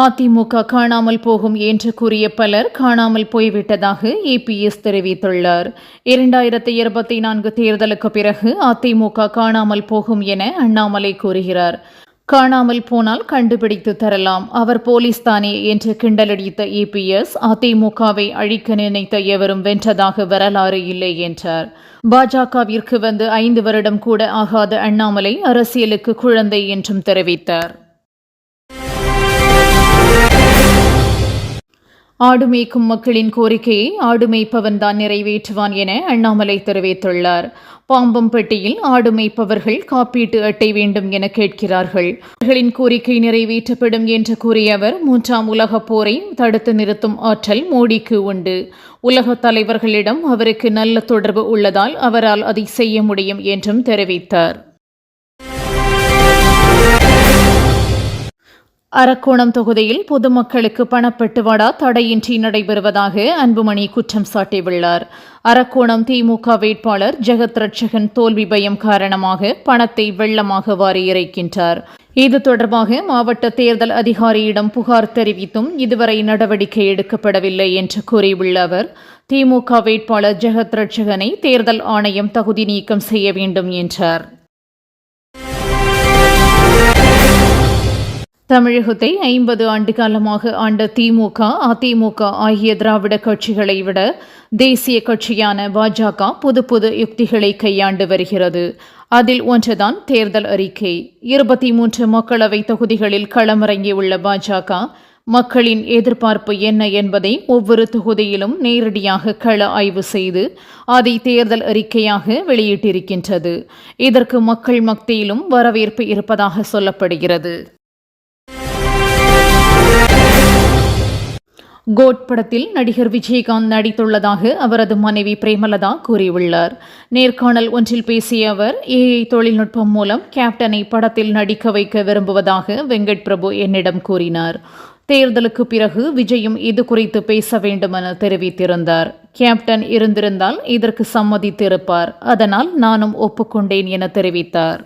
அதிமுக காணாமல் போகும் என்று கூறிய பலர் காணாமல் போய்விட்டதாக ஏபிஎஸ் தெரிவித்துள்ளார். இரண்டாயிரத்தி இருபத்தி நான்கு தேர்தலுக்கு பிறகு அதிமுக காணாமல் போகும் என அண்ணாமலை கூறுகிறார். காணாமல் போனால் கண்டுபிடித்து தரலாம். அவர் போலீஸ் தானே என்று கிண்டலடித்த ஏபிஎஸ் அதிமுகவை அழிக்க நினைத்த எவரும் வென்றதாக வரலாறு இல்லை என்றார். பாஜகவிற்கு வந்து ஐந்து வருடம் கூட ஆகாத அண்ணாமலை அரசியலுக்கு குழந்தை என்றும் தெரிவித்தார். ஆடு மேய்க்கும் மக்களின் கோரிக்கையை ஆடு மேய்ப்பவன் தான் நிறைவேற்றுவான் என அண்ணாமலை தெரிவித்துள்ளார். பாம்பம்பட்டியில் ஆடு மேய்ப்பவர்கள் காப்பீட்டு அட்டை வேண்டும் என கேட்கிறார்கள். அவர்களின் கோரிக்கை நிறைவேற்றப்படும் என்று கூறிய அவர் மூன்றாம் உலகப் போரை தடுத்து நிறுத்தும் ஆற்றல் மோடிக்கு உண்டு. உலக தலைவர்களிடம் அவருக்கு நல்ல தொடர்பு உள்ளதால் அவரால் அதை செய்ய முடியும் என்றும் தெரிவித்தார். அரக்கோணம் தொகுதியில் பொதுமக்களுக்கு பணப்பட்டுவாடா தடையின்றி நடைபெறுவதாக அன்புமணி குற்றம் சாட்டியுள்ளார். அரக்கோணம் திமுக வேட்பாளர் ஜெகத் ரட்சகன் தோல்வி பயம் காரணமாக பணத்தை வெள்ளமாக வாரி இறைக்கின்றார் இது தொடர்பாக மாவட்ட தேர்தல் அதிகாரியிடம் புகார் தெரிவித்தும் இதுவரை நடவடிக்கை எடுக்கப்படவில்லை என்று கூறியுள்ள அவர் திமுக வேட்பாளர் ஜெகத் ரட்சகனை தேர்தல் ஆணையம் தகுதி நீக்கம் செய்ய வேண்டும் என்றார். தமிழகத்தை ஐம்பது ஆண்டு காலமாக ஆண்ட திமுக அதிமுக ஆகிய திராவிட கட்சிகளை விட தேசிய கட்சியான பாஜக புது புது யுக்திகளை கையாண்டு வருகிறது. அதில் ஒன்றுதான் தேர்தல் அறிக்கை. இருபத்தி மூன்று மக்களவை தொகுதிகளில் களமிறங்கியுள்ள பாஜக மக்களின் எதிர்பார்ப்பு என்ன என்பதை ஒவ்வொரு தொகுதியிலும் நேரடியாக கள ஆய்வு செய்து அதை தேர்தல் அறிக்கையாக வெளியிட்டிருக்கின்றது. இதற்கு மக்கள் மத்தியிலும் வரவேற்பு இருப்பதாக சொல்லப்படுகிறது. கோட் படத்தில் நடிகர் விஜயகாந்த் நடித்துள்ளதாக அவரது மனைவி பிரேமலதா கூறியுள்ளார். நேர்காணல் ஒன்றில் பேசிய அவர் ஏஐ தொழில்நுட்பம் மூலம் கேப்டனை படத்தில் நடிக்க வைக்க விரும்புவதாக வெங்கட் பிரபு என்னிடம் கூறினார். தேர்தலுக்கு பிறகு விஜயும் இது குறித்து பேச வேண்டும் என தெரிவித்திருந்தார். கேப்டன் இருந்திருந்தால் இதற்கு சம்மதித்திருப்பார். அதனால் நானும் ஒப்புக்கொண்டேன் என தெரிவித்தார்.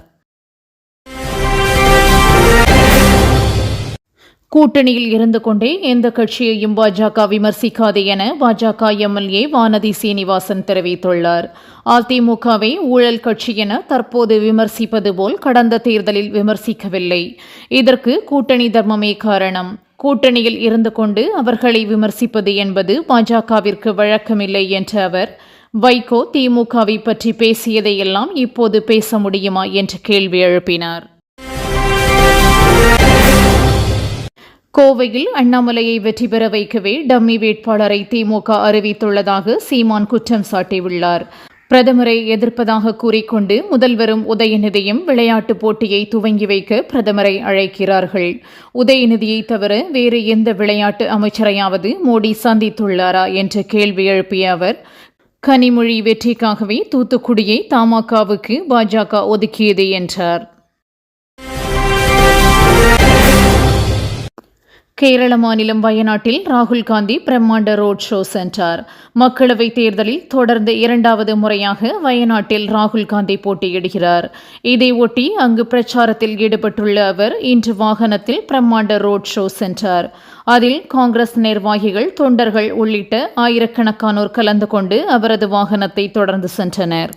கூட்டணியில் இருந்து கொண்டே எந்த கட்சியையும் பாஜக விமர்சிக்காது என பாஜக எம்எல்ஏ வானதி சீனிவாசன் தெரிவித்துள்ளார். அதிமுகவை ஊழல் கட்சி என தற்போது விமர்சிப்பது போல் கடந்த தேர்தலில் விமர்சிக்கவில்லை. இதற்கு கூட்டணி தர்மமே காரணம். கூட்டணியில் இருந்து கொண்டு அவர்களை விமர்சிப்பது என்பது பாஜகவிற்கு வழக்கமில்லை என்ற அவர் வைகோ திமுகவை பற்றி பேசியதையெல்லாம் இப்போது பேச முடியுமா என்று கேள்வி எழுப்பினார். கோவையில் அண்ணாமலையை வெற்றி பெற வைக்கவே டம்மி வேட்பாளரை திமுக அறிவித்துள்ளதாக சீமான் குற்றம் சாட்டியுள்ளார். பிரதமரை எதிர்ப்பதாக கூறிக்கொண்டு முதல்வரும் உதயநிதியும் விளையாட்டுப் போட்டியை துவங்கி வைக்க பிரதமரை அழைக்கிறார்கள். உதயநிதியை தவிர வேறு எந்த விளையாட்டு அமைச்சரையாவது மோடி சந்தித்துள்ளாரா என்ற கேள்வி எழுப்பிய அவர் கனிமொழி வெற்றிக்காகவே தூத்துக்குடியை தமாகவுக்கு பாஜக ஒதுக்கியது என்றார். கேரள மாநிலம் வயநாட்டில் ராகுல் காந்தி பிரம்மாண்ட ரோட் ஷோ சென்றார். மக்களவைத் தேர்தலில் தொடர்ந்து இரண்டாவது முறையாக வயநாட்டில் ராகுல் காந்தி போட்டியிடுகிறார். இதையொட்டி அங்கு பிரச்சாரத்தில் ஈடுபட்டுள்ள அவர் இன்று வாகனத்தில் பிரம்மாண்ட ரோட் ஷோ சென்றார். அதில் காங்கிரஸ் நிர்வாகிகள் தொண்டர்கள் உள்ளிட்ட ஆயிரக்கணக்கானோர் கலந்து கொண்டு அவரது வாகனத்தை தொடர்ந்து சென்றனர்.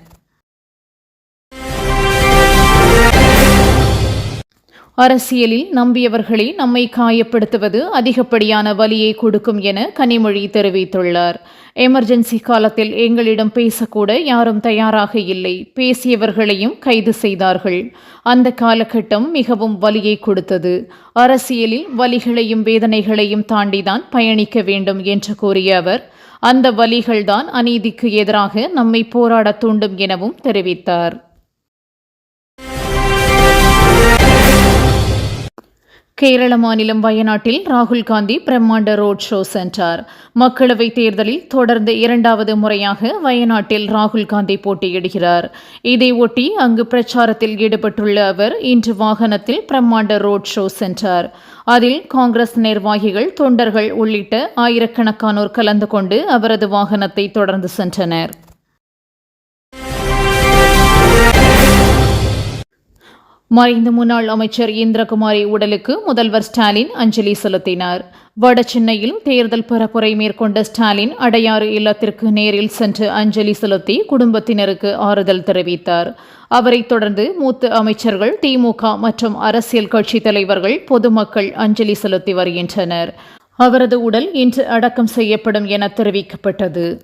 அரசியலில் நம்பியவர்களே நம்மை காயப்படுத்துவது அதிகப்படியான வலியை கொடுக்கும் என கனிமொழி தெரிவித்துள்ளார். எமர்ஜென்சி காலத்தில் எங்களிடம் பேசக்கூட யாரும் தயாராக இல்லை. பேசியவர்களையும் கைது செய்தார்கள். அந்த காலகட்டம் மிகவும் வலியை கொடுத்தது. அரசியலில் வலிகளையும் வேதனைகளையும் தாண்டிதான் பயணிக்க வேண்டும் என்று கூறிய அவர் அந்த வலிகள்தான் அநீதிக்கு எதிராக நம்மை போராட தூண்டும் எனவும் தெரிவித்தார். கேரள மாநிலம் வயநாட்டில் ராகுல் காந்தி பிரம்மாண்ட ரோட் ஷோ சென்றார். மக்களவைத் தேர்தலில் தொடர்ந்து இரண்டாவது முறையாக வயநாட்டில் ராகுல் காந்தி போட்டியிடுகிறார். இதையொட்டி அங்கு பிரச்சாரத்தில் ஈடுபட்டுள்ள அவர் இன்று வாகனத்தில் பிரம்மாண்ட ரோட் ஷோ சென்றார். அதில் காங்கிரஸ் நிர்வாகிகள் தொண்டர்கள் உள்ளிட்ட ஆயிரக்கணக்கானோர் கலந்து கொண்டு அவரது வாகனத்தை தொடர்ந்து சென்றனர். மறைந்த முன்னாள் அமைச்சர் இந்திரகுமாரி உடலுக்கு முதல்வர் ஸ்டாலின் அஞ்சலி செலுத்தினார். வட சென்னையில் தேர்தல் பரப்புரை மேற்கொண்ட ஸ்டாலின் அடையாறு இல்லத்திற்கு நேரில் சென்று அஞ்சலி செலுத்தி குடும்பத்தினருக்கு ஆறுதல் தெரிவித்தார். அவரைத் தொடர்ந்து மூத்த அமைச்சர்கள் திமுக மற்றும் அரசியல் கட்சித் தலைவர்கள் பொதுமக்கள் அஞ்சலி செலுத்தி வருகின்றனர். அவரது உடல் இன்று அடக்கம் செய்யப்படும் என தெரிவிக்கப்பட்டது.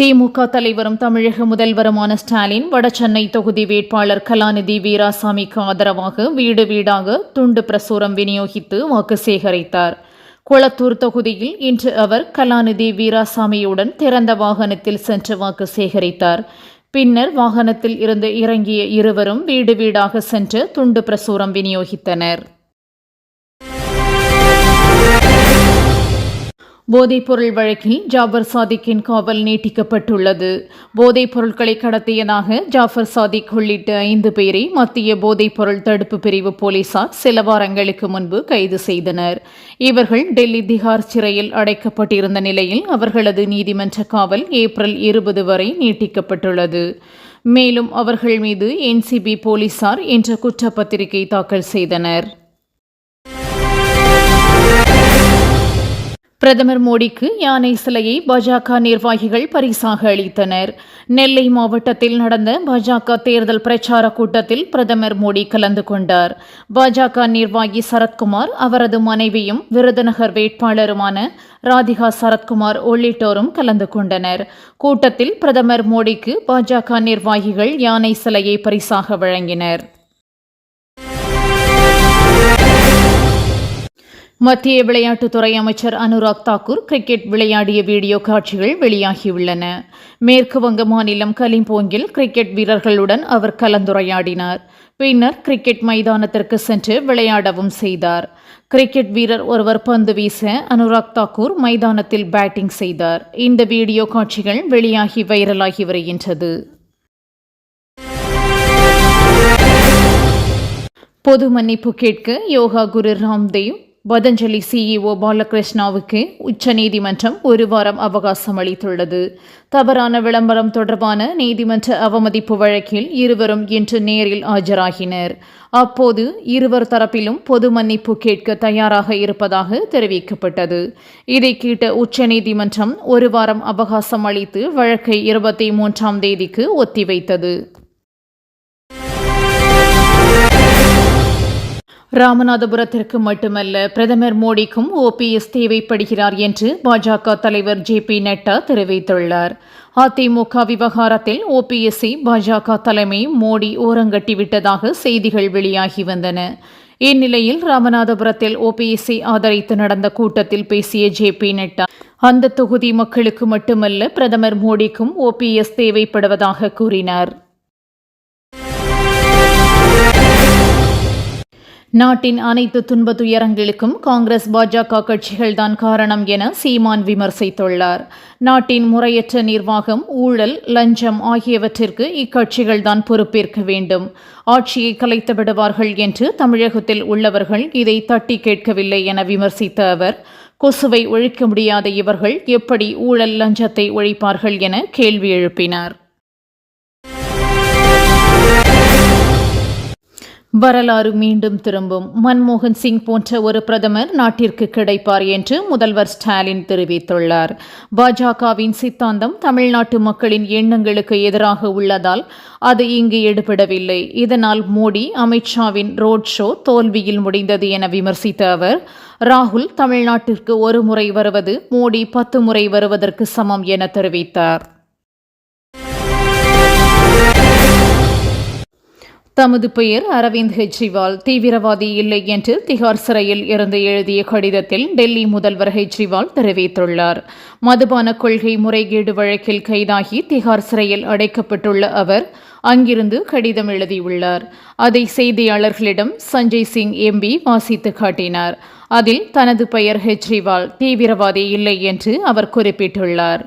திமுக தலைவரும் தமிழக முதல்வருமான ஸ்டாலின் வடசென்னை தொகுதி வேட்பாளர் கலாநிதி வீராசாமிக்கு ஆதரவாக வீடு வீடாக துண்டு பிரசுரம் விநியோகித்து வாக்கு சேகரித்தார். குளத்தூர் தொகுதியில் இன்று அவர் கலாநிதி வீராசாமியுடன் திறந்த வாகனத்தில் சென்று வாக்கு சேகரித்தார். பின்னர் வாகனத்தில் இருந்து இறங்கிய இருவரும் வீடு வீடாக சென்று துண்டு பிரசுரம் விநியோகித்தனர். போதைப்பொருள் வழக்கில் ஜாஃபர் சாதிக்கின் காவல் நீட்டிக்கப்பட்டுள்ளது. போதைப் பொருட்களை கடத்தியதாக ஜாஃபர் சாதிக் உள்ளிட்ட ஐந்து பேரை மத்திய போதைப்பொருள் தடுப்பு பிரிவு போலீசார் சில வாரங்களுக்கு முன்பு கைது செய்தனர். இவர்கள் டெல்லி திகார் சிறையில் அடைக்கப்பட்டிருந்த நிலையில் அவர்களது நீதிமன்ற காவல் ஏப்ரல் இருபது வரை நீட்டிக்கப்பட்டுள்ளது. மேலும் அவர்கள் மீது என்சிபி போலீசார் இன்று குற்றப்பத்திரிகை தாக்கல் செய்தனர். பிரதமர் மோடிக்கு யானை சிலையை பாஜக நிர்வாகிகள் பரிசாக அளித்தனர். நெல்லை மாவட்டத்தில் நடந்த பாஜக தேர்தல் பிரச்சார கூட்டத்தில் பிரதமர் மோடி கலந்து கொண்டார். பாஜக நிர்வாகி சரத்குமார் அவரது மனைவியும் விருதுநகர் வேட்பாளருமான ராதிகா சரத்குமார் உள்ளிட்டோரும் கலந்து கொண்டனர். கூட்டத்தில் பிரதமர் மோடிக்கு பாஜக நிர்வாகிகள் யானை சிலையை பரிசாக வழங்கினர். மத்திய விளையாட்டுத்துறை அமைச்சர் அனுராக் தாக்கூர் கிரிக்கெட் விளையாடிய வீடியோ காட்சிகள் வெளியாகியுள்ளன. மேற்கு வங்க மாநிலம் கலிம்போங்கில் கிரிக்கெட் வீரர்களுடன் அவர் கலந்துரையாடினார். பின்னர் கிரிக்கெட் மைதானத்திற்கு சென்று விளையாடவும் செய்தார். கிரிக்கெட் வீரர் ஒருவர் பந்து வீச அனுராக் தாக்கூர் மைதானத்தில் பேட்டிங் செய்தார். இந்த வீடியோ காட்சிகள் வெளியாகி வைரலாகி வருகின்றது. பொது மன்னிப்பு கேட்க யோகா குரு ராம்தேவ் பதஞ்சலி சிஇஓ பாலகிருஷ்ணாவுக்கு உச்சநீதிமன்றம் ஒரு வாரம் அவகாசம் அளித்துள்ளது. தவறான விளம்பரம் தொடர்பான நீதிமன்ற அவமதிப்பு வழக்கில் இருவரும் இன்று நேரில் ஆஜராகினர். அப்போது இருவர் தரப்பிலும் பொது மன்னிப்பு கேட்க தயாராக இருப்பதாக தெரிவிக்கப்பட்டது. இதை கேட்ட உச்சநீதிமன்றம் ஒரு வாரம் அவகாசம் அளித்து வழக்கை இருபத்தி மூன்றாம் தேதிக்கு ஒத்திவைத்தது. ராமநாதபுரத்திற்கு மட்டுமல்ல பிரதமர் மோடிக்கும் ஓபிஎஸ் தேவைப்படுகிறார் என்று பாஜக தலைவர் ஜே பி நட்டா தெரிவித்துள்ளார். அதிமுக விவகாரத்தில் ஓபிஎஸ்ஐ பாஜக தலைமை மோடி ஓரங்கட்டிவிட்டதாக செய்திகள் வெளியாகி வந்தன. இந்நிலையில் ராமநாதபுரத்தில் ஓபிஎஸ்ஐ ஆதரித்து நடந்த கூட்டத்தில் பேசிய ஜே பி நட்டா அந்த தொகுதி மக்களுக்கு மட்டுமல்ல பிரதமர் மோடிக்கும் ஓபிஎஸ் தேவைப்படுவதாக கூறினார். நாட்டின் அனைத்து துன்ப துயரங்களுக்கும் காங்கிரஸ் பாஜக கட்சிகள்தான் காரணம் என சீமான் விமர்சித்துள்ளார். நாட்டின் முறையற்ற நிர்வாகம் ஊழல் லஞ்சம் ஆகியவற்றிற்கு இக்கட்சிகள்தான் பொறுப்பேற்க வேண்டும். ஆட்சியை கலைத்து விடுவார்கள் என்று தமிழகத்தில் உள்ளவர்கள் இதை தட்டி கேட்கவில்லை என விமர்சித்த அவர் கொசுவை ஒழிக்க முடியாத இவர்கள் எப்படி ஊழல் லஞ்சத்தை ஒழிப்பார்கள் என கேள்வி எழுப்பினார். வரலாறு மீண்டும் திரும்பும். மன்மோகன் சிங் போன்ற ஒரு பிரதமர் நாட்டிற்கு கிடைப்பார் என்று முதல்வர் ஸ்டாலின் தெரிவித்துள்ளார். பாஜகவின் சித்தாந்தம் தமிழ்நாட்டு மக்களின் எண்ணங்களுக்கு எதிராக உள்ளதால் அது இங்கு எடுபடவில்லை. இதனால் மோடி அமித்ஷாவின் ரோட் ஷோ தோல்வியில் முடிந்தது என விமர்சித்த அவர் ராகுல் தமிழ்நாட்டிற்கு ஒரு முறை வருவது மோடி பத்து முறை வருவதற்கு சமம் என தெரிவித்தார். தமது பெயர் அரவிந்த் கெஜ்ரிவால். தீவிரவாதி இல்லை என்று திகார் சிறையில் இருந்து எழுதிய கடிதத்தில் டெல்லி முதல்வர் கெஜ்ரிவால் தெரிவித்துள்ளார். மதுபான கொள்கை முறைகேடு வழக்கில் கைதாகி திகார் சிறையில் அடைக்கப்பட்டுள்ள அவர் அங்கிருந்து கடிதம் எழுதியுள்ளார். அதை செய்தியாளர்களிடம் சஞ்சய் சிங் எம்பி வாசித்து காட்டினார். அதில் தனது பெயர் கெஜ்ரிவால் தீவிரவாதி இல்லை என்று அவர் குறிப்பிட்டுள்ளார்.